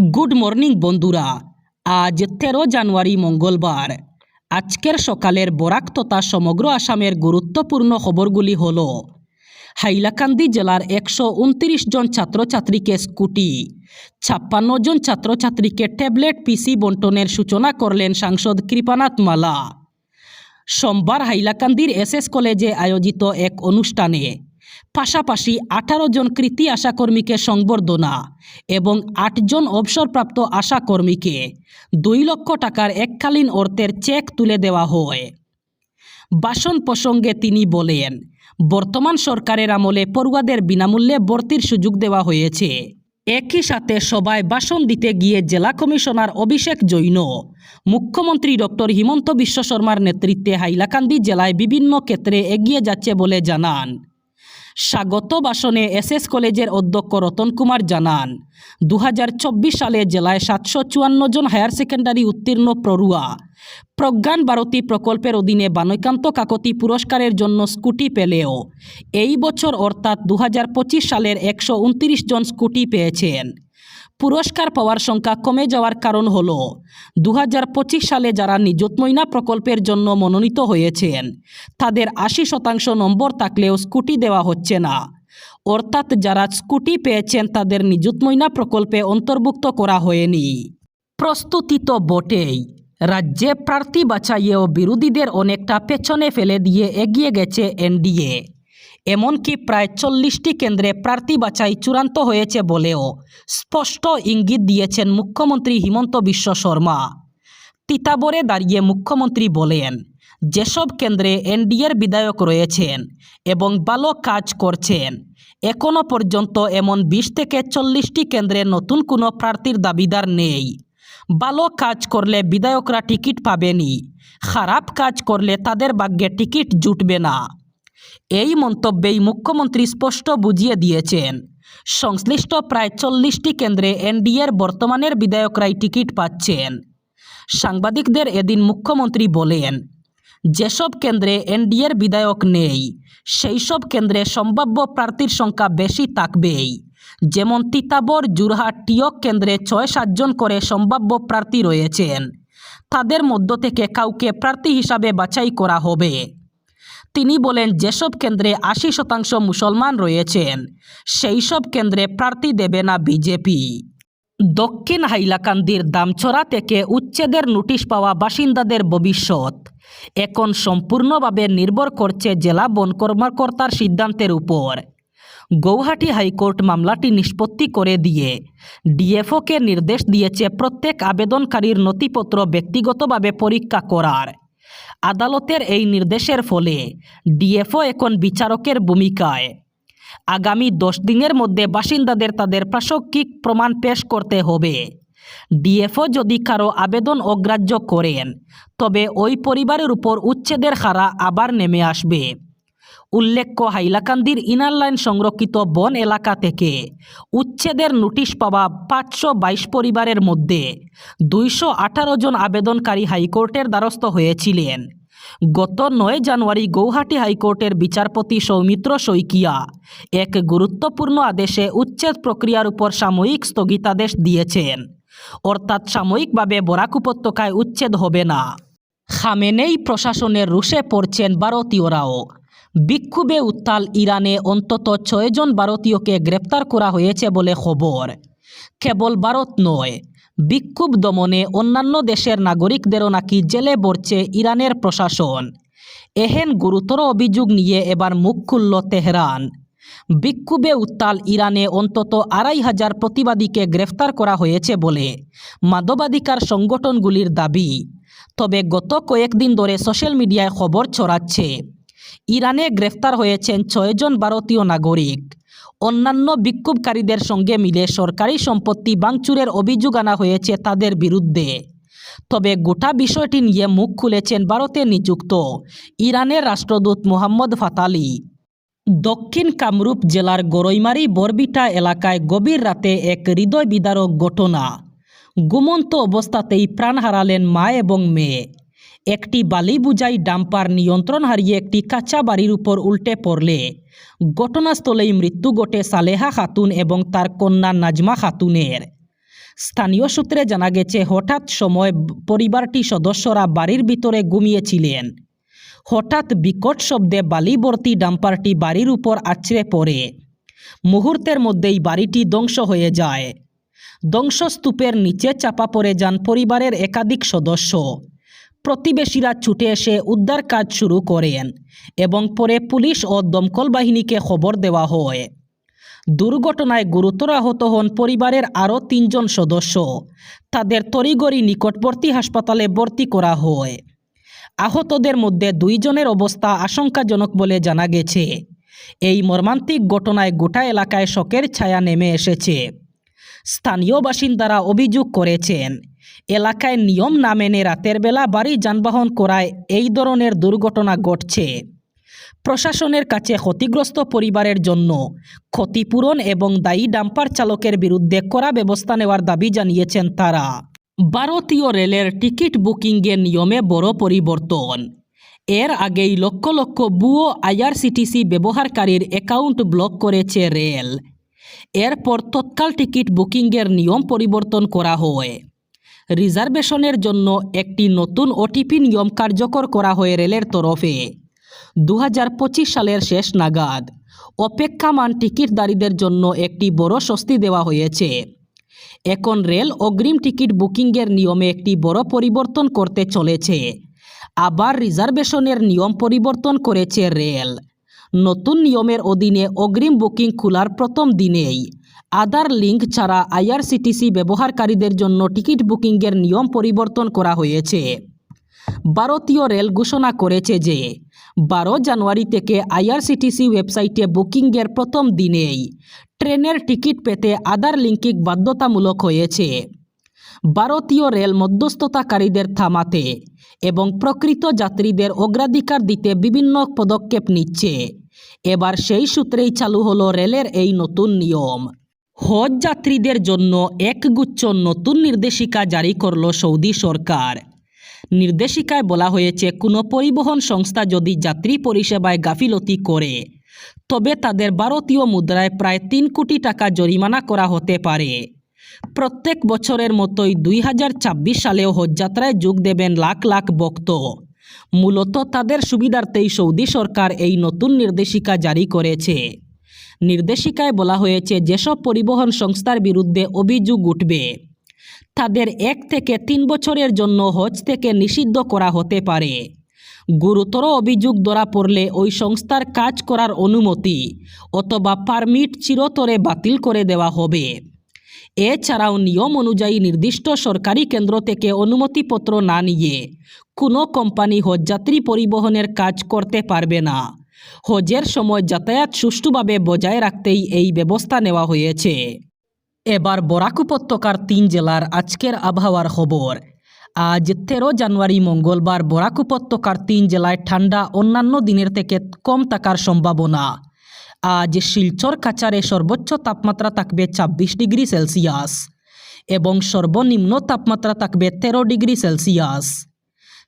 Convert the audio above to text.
Good morning বন্ধুরা। আজ তেরো জানুয়ারি, মঙ্গলবার। আজকের সকালের বরাক তথা সমগ্র আসামের গুরুত্বপূর্ণ খবরগুলি হল, হাইলাকান্দি জেলার একশো উনত্রিশ জন ছাত্রছাত্রীকে স্কুটি, ছাপ্পান্ন জন ছাত্রছাত্রীকে ট্যাবলেট, পিসি বন্টনের সূচনা করলেন সাংসদ কৃপানাথ মালা। সোমবার হাইলাকান্দির এসএস কলেজে আয়োজিত এক অনুষ্ঠানে পাশাপাশি আঠারো জন কৃতি আশাকর্মীকে সংবর্ধনা এবং আটজন অবসরপ্রাপ্ত আশাকর্মীকে দুই লক্ষ টাকার এককালীন অর্থের চেক তুলে দেওয়া হয়। বাসন প্রসঙ্গে তিনি বলেন, বর্তমান সরকারের আমলে পড়ুয়াদের বিনামূল্যে ভর্তির সুযোগ দেওয়া হয়েছে। একই সাথে সবাই ভাষণ দিতে গিয়ে জেলা কমিশনার অভিষেক জৈন, মুখ্যমন্ত্রী ডক্টর হিমন্ত বিশ্ব শর্মার নেতৃত্বে হাইলাকান্দি জেলায় বিভিন্ন ক্ষেত্রে এগিয়ে যাচ্ছে বলে জানান। স্বাগত বাসনে এসএস কলেজের অধ্যক্ষ রতন কুমার জানান দু হাজার চব্বিশ সালে জেলায় সাতশো চুয়ান্ন জন হায়ার সেকেন্ডারি উত্তীর্ণ প্ররুয়া প্রজ্ঞান ভারতী প্রকল্পের অধীনে বানৈকান্ত কাকতি পুরস্কারের জন্য স্কুটি পেলেও এই বছর অর্থাৎ দু হাজার পঁচিশ সালের একশো উনত্রিশ জন স্কুটি পেয়েছেন। পুরস্কার পাওয়ার সংখ্যা কমে যাওয়ার কারণ হল দু হাজার পঁচিশ সালে যারা নিযুত প্রকল্পের জন্য মনোনীত হয়েছেন, তাদের আশি শতাংশ নম্বর থাকলেও স্কুটি দেওয়া হচ্ছে না। অর্থাৎ যারা স্কুটি পেয়েছেন, তাদের নিযুত প্রকল্পে অন্তর্ভুক্ত করা হয়নি। প্রস্তুতি তো বটেই। রাজ্যে প্রার্থী বাছাইয়েও বিরোধীদের অনেকটা পেছনে ফেলে দিয়ে এগিয়ে গেছে এনডিএ। এমনকি প্রায় চল্লিশটি কেন্দ্রে প্রার্থী বাছাই চূড়ান্ত হয়েছে বলেও স্পষ্ট ইঙ্গিত দিয়েছেন মুখ্যমন্ত্রী হিমন্ত বিশ্ব শর্মা। তিতাবরে দাঁড়িয়ে মুখ্যমন্ত্রী বলেন, যেসব কেন্দ্রে এনডিএর বিধায়ক রয়েছেন এবং ভালো কাজ করছেন এখনও পর্যন্ত এমন বিশ থেকে চল্লিশটি কেন্দ্রে নতুন কোনো প্রার্থীর দাবিদার নেই। ভালো কাজ করলে বিধায়করা টিকিট পাবেনি খারাপ কাজ করলে তাদের ভাগ্যে টিকিট জুটবে না। এই মন্তব্যেই মুখ্যমন্ত্রী স্পষ্ট বুঝিয়ে দিয়েছেন। সংশ্লিষ্ট প্রায় চল্লিশটি কেন্দ্রে এনডিএর বর্তমানের বিধায়করাই টিকিট পাচ্ছেন। সাংবাদিকদের এদিন মুখ্যমন্ত্রী বলেন, যেসব কেন্দ্রে এনডিএর বিধায়ক নেই সেই সব কেন্দ্রে সম্ভাব্য প্রার্থীর সংখ্যা বেশি থাকবেই। যেমন তিতাবর, জুরহাট, টিয়ক কেন্দ্রে ছয় সাতজন করে সম্ভাব্য প্রার্থী রয়েছেন। তাদের মধ্য থেকে কাউকে প্রার্থী হিসাবে বাছাই করা হবে। তিনি বলেন, যেসব কেন্দ্রে আশি শতাংশ মুসলমান রয়েছেন সেই সব কেন্দ্রে প্রার্থী দেবে না বিজেপি। দক্ষিণ হাইলাকান্দির দামছড়া থেকে উচ্ছেদের নোটিশ পাওয়া বাসিন্দাদের ভবিষ্যৎ। এখন সম্পূর্ণভাবে নির্ভর করছে জেলা বন কর্মকর্তার সিদ্ধান্তের উপর। গৌহাটি হাইকোর্ট মামলাটি নিষ্পত্তি করে দিয়ে ডিএফওকে নির্দেশ দিয়েছে প্রত্যেক আবেদনকারীর নথিপত্র ব্যক্তিগতভাবে পরীক্ষা করার। আদালতের এই নির্দেশের ফলে ডিএফও এখন বিচারকের ভূমিকায়। আগামী দশ দিনের মধ্যে বাসিন্দাদের তাদের প্রাসঙ্গিক প্রমাণ পেশ করতে হবে। ডিএফও যদি কারও আবেদন অগ্রাহ্য করেন, তবে ওই পরিবারের উপর উচ্ছেদের হারা আবার নেমে আসবে। উল্লেখ্য হাইলাকান্দির ইনার লাইন সংরক্ষিত বন এলাকা থেকে উচ্ছেদের নোটিশ পাওয়া পাঁচশো বাইশ পরিবারের মধ্যে দুইশো আঠারো জন আবেদনকারী হাইকোর্টের দ্বারস্থ হয়েছিলেন। গত নয় জানুয়ারি গৌহাটি হাইকোর্টের বিচারপতি সৌমিত্র শইকিয়া এক গুরুত্বপূর্ণ আদেশে উচ্ছেদ প্রক্রিয়ার উপর সাময়িক স্থগিতাদেশ দিয়েছেন। অর্থাৎ সাময়িকভাবে বরাক উপত্যকায় উচ্ছেদ হবে না। খামেনেই প্রশাসনের রুশে পড়ছেন ভারতীয়রাও। বিক্ষোভে উত্তাল ইরানে অন্তত ছয়জন ভারতীয়কে গ্রেপ্তার করা হয়েছে বলে খবর। কেবল ভারত নয়, বিক্ষোভ দমনে অন্যান্য দেশের নাগরিকদেরও নাকি জেলে পড়ছে ইরানের প্রশাসন। এহেন গুরুতর অভিযোগ নিয়ে এবার মুখ খুলল তেহরান। বিক্ষোভে উত্তাল ইরানে অন্তত আড়াই হাজার প্রতিবাদীকে গ্রেফতার করা হয়েছে বলে মানবাধিকার সংগঠনগুলির দাবি। তবে গত কয়েকদিন ধরে সোশ্যাল মিডিয়ায় খবর ছড়াচ্ছে। ইরানে গ্রেফতার হয়েছেন ছয়জন ভারতীয় নাগরিক। অন্যান্য বিক্ষোভকারীদের সঙ্গে মিলে সরকারি সম্পত্তি ভাঙচুরের অভিযোগ আনা হয়েছে তাদের বিরুদ্ধে। তবে গোটা বিষয়টি নিয়ে মুখ খুলেছেন ভারতে নিযুক্ত ইরানের রাষ্ট্রদূত মোহাম্মদ ফাতালি দক্ষিণ কামরূপ জেলার গরৈমারি বরবিটা এলাকায় গভীর রাতে এক হৃদয় বিদারক ঘটনা। ঘুমন্ত অবস্থাতেই প্রাণ হারালেন মা এবং মেয়ে। একটি বালি বুঝাই ডাম্পার নিয়ন্ত্রণ হারিয়ে একটি কাঁচা বাড়ির উপর উল্টে পড়লে। ঘটনাস্থলেই মৃত্যু ঘটে সালেহা খাতুন এবং তার কন্যা নাজমা খাতুনের। স্থানীয় সূত্রে জানা গেছে, হঠাৎ সময় পরিবারটি সদস্যরা বাড়ির ভিতরে ঘুমিয়েছিলেন। হঠাৎ বিকট শব্দে বালিবর্তী ডাম্পারটি বাড়ির উপর আছড়ে পড়ে। মুহূর্তের মধ্যেই বাড়িটি ধ্বংস হয়ে যায়। ধ্বংসস্তূপের নিচে চাপা পড়ে যান পরিবারের একাধিক সদস্য। প্রতিবেশীরা ছুটে এসে উদ্ধার কাজ শুরু করেন এবং পরে পুলিশ ও দমকল বাহিনীকে খবর দেওয়া হয়। দুর্ঘটনায় গুরুতর আহত হন পরিবারের আরও তিনজন সদস্য। তাদের তড়িগড়ি নিকটবর্তী হাসপাতালে ভর্তি করা হয়। আহতদের মধ্যে দুইজনের অবস্থা আশঙ্কাজনক বলে জানা গেছে। এই মর্মান্তিক ঘটনায় গোটা এলাকায় শোকের ছায়া নেমে এসেছে। স্থানীয় বাসিন্দারা অভিযোগ করেছেন এলাকায় নিয়ম না মেনে রাতের বেলা বাড়ি যানবাহন করায় এই ধরনের দুর্ঘটনা ঘটছে। প্রশাসনের কাছে ক্ষতিগ্রস্ত পরিবারের জন্য ক্ষতিপূরণ এবং দায়ী ডাম্পার চালকের বিরুদ্ধে করা ব্যবস্থা নেওয়ার দাবি জানিয়েছেন তারা। ভারতীয় রেলের টিকিট বুকিংয়ের নিয়মে বড় পরিবর্তন। এর আগেই লক্ষ লক্ষ বুয়ো আইআরসিটিসি ব্যবহারকারীর অ্যাকাউন্ট ব্লক করেছে রেল। এরপর তৎকাল টিকিট বুকিংয়ের নিয়ম পরিবর্তন করা হয়। রিজার্ভেশনের জন্য একটি নতুন ওটিপি নিয়ম কার্যকর করা হয় রেলের তরফে। দু হাজার পঁচিশ সালের শেষ নাগাদ অপেক্ষামান টিকিটদারীদের জন্য একটি বড় স্বস্তি দেওয়া হয়েছে। এখন রেল অগ্রিম টিকিট বুকিংয়ের নিয়মে একটি বড় পরিবর্তন করতে চলেছে। আবার রিজার্ভেশনের নিয়ম পরিবর্তন করেছে রেল। নতুন নিয়মের অধীনে অগ্রিম বুকিং খোলার প্রথম দিনেই আধার লিঙ্ক ছাড়া আইআরসিটিসি ব্যবহারকারীদের জন্য টিকিট বুকিংয়ের নিয়ম পরিবর্তন করা হয়েছে। ভারতীয় রেল ঘোষণা করেছে যে, বারো জানুয়ারি থেকে আইআরসিটিসি ওয়েবসাইটে বুকিংয়ের প্রথম দিনেই ট্রেনের টিকিট পেতে আধার লিঙ্কিং বাধ্যতামূলক হয়েছে। ভারতীয় রেল মধ্যস্থতাকারীদের থামাতে এবং প্রকৃত যাত্রীদের অগ্রাধিকার দিতে বিভিন্ন পদক্ষেপ নিচ্ছে। এবার সেই সূত্রেই চালু হলো রেলের এই নতুন নিয়ম। হজ যাত্রীদের জন্য একগুচ্ছ নতুন নির্দেশিকা জারি করল সৌদি সরকার। নির্দেশিকায় বলা হয়েছে, কোনো পরিবহন সংস্থা যদি যাত্রী পরিষেবায় গাফিলতি করে, তবে তাদের ভারতীয় মুদ্রায় প্রায় তিন কোটি টাকা জরিমানা করা হতে পারে। প্রত্যেক বছরের মতোই দুই হাজার ছাব্বিশ সালেও হজযাত্রায় যোগ দেবেন লাখ লাখ ভক্ত। মূলত তাদের সুবিধার্থেই সৌদি সরকার এই নতুন নির্দেশিকা জারি করেছে। নির্দেশিকায় বলা হয়েছে, যেসব পরিবহন সংস্থার বিরুদ্ধে অভিযোগ উঠবে, তাদের এক থেকে তিন বছরের জন্য হজ থেকে নিষিদ্ধ করা হতে পারে। গুরুতর অভিযোগ ধরা পড়লে ওই সংস্থার কাজ করার অনুমতি অথবা পারমিট চিরতরে বাতিল করে দেওয়া হবে। এছাড়াও নিয়ম অনুযায়ী নির্দিষ্ট সরকারি কেন্দ্র থেকে অনুমতিপত্র না নিয়ে কোনো কোম্পানি হজযাত্রী পরিবহনের কাজ করতে পারবে না। হজের সময় যাতায়াত সুষ্ঠুভাবে বজায় রাখতেই এই ব্যবস্থা নেওয়া হয়েছে। এবার বরাক উপত্যকার তিন জেলার আজকের আবহাওয়ার খবর। আজ তেরো জানুয়ারি মঙ্গলবার বরাক উপত্যকার তিন জেলায় ঠান্ডা অন্যান্য দিনের থেকে কম থাকার সম্ভাবনা। আজ শিলচর কাচারে সর্বোচ্চ তাপমাত্রা থাকবে ছাব্বিশ ডিগ্রি সেলসিয়াস এবং সর্বনিম্ন তাপমাত্রা থাকবে তেরো ডিগ্রি সেলসিয়াস।